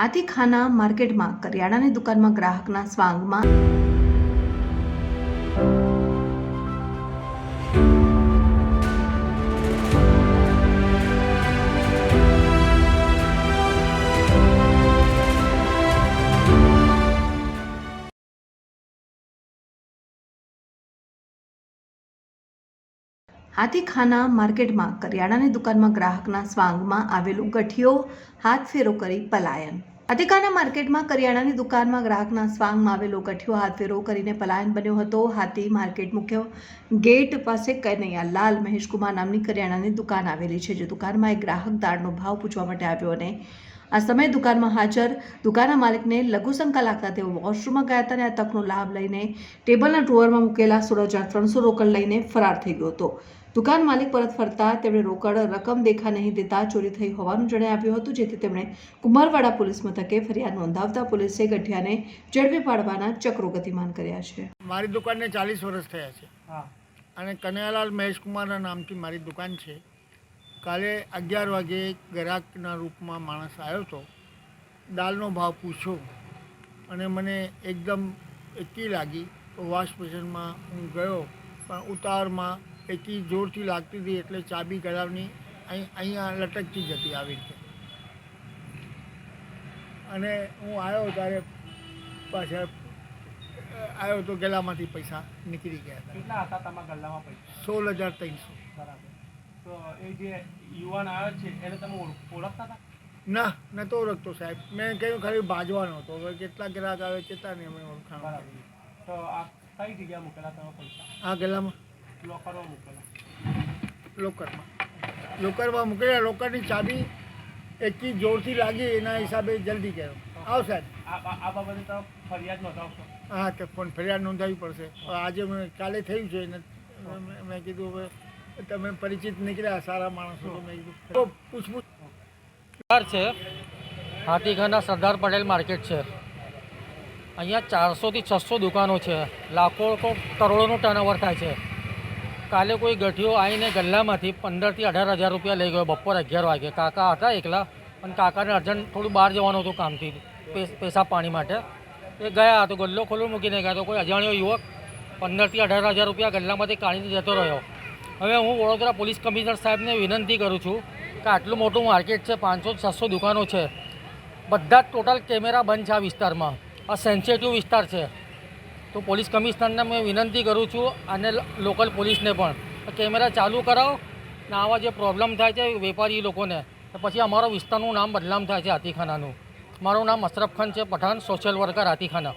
હાથીખાના માર્કેટમાં કરિયાણાની દુકાનમાં ગ્રાહકના સ્વાંગમાં હાથીખાના માર્કેટમાં કરિયાણાની દુકાનમાં ગ્રાહકના સ્વાંગમાં આવેલું ગઠિયો હાથફેરો કરી પલાયન. હાથીખાના માર્કેટમાં કરિયાણાની દુકાનમાં ગ્રાહકના સ્વાંગમાં આવેલો ગઠિયો હાથફેરો કરીને પલાયન બન્યો હતો. હાથી માર્કેટ મુખ્ય ગેટ પાસે કનૈયા લાલ મહેશકુમાર નામની કરિયાણાની દુકાન આવેલી છે, જે દુકાનમાં એક ગ્રાહક દાળનો ભાવ પૂછવા માટે આવ્યો અને આ સમયે દુકાનમાં હાજર દુકાનના માલિકને લઘુશંકા લાગતા તેઓ વોશરૂમમાં ગયા હતા અને આ તકનો લાભ લઈને ટેબલના ડ્રોવરમાં મૂકેલા સોળ હજાર ત્રણસો રોકડ લઈને ફરાર થઈ ગયો હતો. દુકાન માલિક પરત ફરતા તેમણે રોકડ રકમ દેખા નહીં દેતા ચોરી થઈ હોવાનું જણાવ્યું હતું જેથી તેમણે કુમારવાડા પોલીસ મથકે ફરિયાદ નોંધાવતા પોલીસે ગઠિયાને ઝડપી પાડવાના ચક્રો ગતિમાન કર્યા છે. મારી દુકાનને ચાલીસ વર્ષ થયા છે. હા. અને કનૈયાલાલ મહેશકુમારના નામથી મારી દુકાન છે. કાલે અગિયાર વાગે ગ્રાહકના રૂપમાં માણસ આવ્યો હતો. દાલનો ભાવ પૂછ્યો અને મને એકદમ એકી લાગી. તો વોશ બેસિનમાં હું ગયો પણ ઉતાવળમાં એકી જોરથી લાગતી હતી એટલે ચાબી ગળાવની અહીં અહીંયા લટકતી જતી આવી રીતે. અને હું આવ્યો ત્યારે પાછા આવ્યો તો ગલામાંથી પૈસા નીકળી ગયા કેટલા હતા તમારા ગલ્લામાં પૈસા? સોળ હજાર ત્રણસો. બરાબર. તો એ જે યુવાન આવ્યો છે એને તમે ઓળખતા હતા? ના નતો ઓળખતો સાહેબ. મેં કહ્યું ખાલી બાજવાનો હતો. કેટલા ગ્રાહક આવે કેટલા ને અમે ઓળખાણ તો આ કઈ જગ્યાએ મૂકેલા તમે પૈસા? આ ગલામાં. લોકરમાં મૂકેલા. લોકરમાં. લોકરમાં મૂકેલા. લોકરની ચાબી એટલી જોરથી લાગી એના હિસાબે જલ્દી ગયો આવ સાહેબ. આ બાબતે તો ફરિયાદ નોંધાવશો. હા તો પણ ફરિયાદ નોંધાવી પડશે. આજે મેં કાલે થયું છે એને મેં- મેં કીધું હવે તમે પરિચિત નીકળ્યા સારા માણસો મેં કીધું તો પૂછપૂછ સરદાર છે. હાથીઘરના સરદાર પટેલ માર્કેટ છે. અહીંયા ચારસોથી છસો દુકાનો છે. લાખો કો- કરોડોનું ટર્નઓવર થાય છે. કાલે કોઈ ગઠિયો આવીને ગલ્લામાંથી પંદરથી અઢાર હજાર રૂપિયા લઈ ગયો બપોર અગિયાર વાગે. કાકા હતા એકલા, પણ કાકાને અર્જન્ટ થોડું બહાર જવાનું હતું કામથી, પે- પેશાબ પાણી માટે. એ ગયા તો ગલ્લો ખોલો મૂકીને ગયા તો કોઈ અજાણ્યો યુવક પંદરથી અઢાર હજાર રૂપિયા ગલ્લામાંથી કાઢીને જતો રહ્યો. હવે હું વડોદરા પોલીસ કમિશનર સાહેબને વિનંતી કરું છું કે આટલું મોટું માર્કેટ છે, પાંચસો છસો દુકાનો છે, બધા જ ટોટલ કેમેરા બંધ છે આ વિસ્તારમાં. આ સેન્સિટિવ વિસ્તાર છે. તો પોલીસ કમિશનરને મેં વિનંતી કરું છું અને લોકલ પોલીસને પણ કેમેરા ચાલુ કરાવો ને આવા જે પ્રોબ્લેમ થાય છે વેપારી લોકોને પછી અમારો વિસ્તારનું નામ બદનામ થાય છે હાથીખાનાનું. મારું નામ અશરફ ખાન છે પઠાણ સોશિયલ વર્કર હાથીખાના.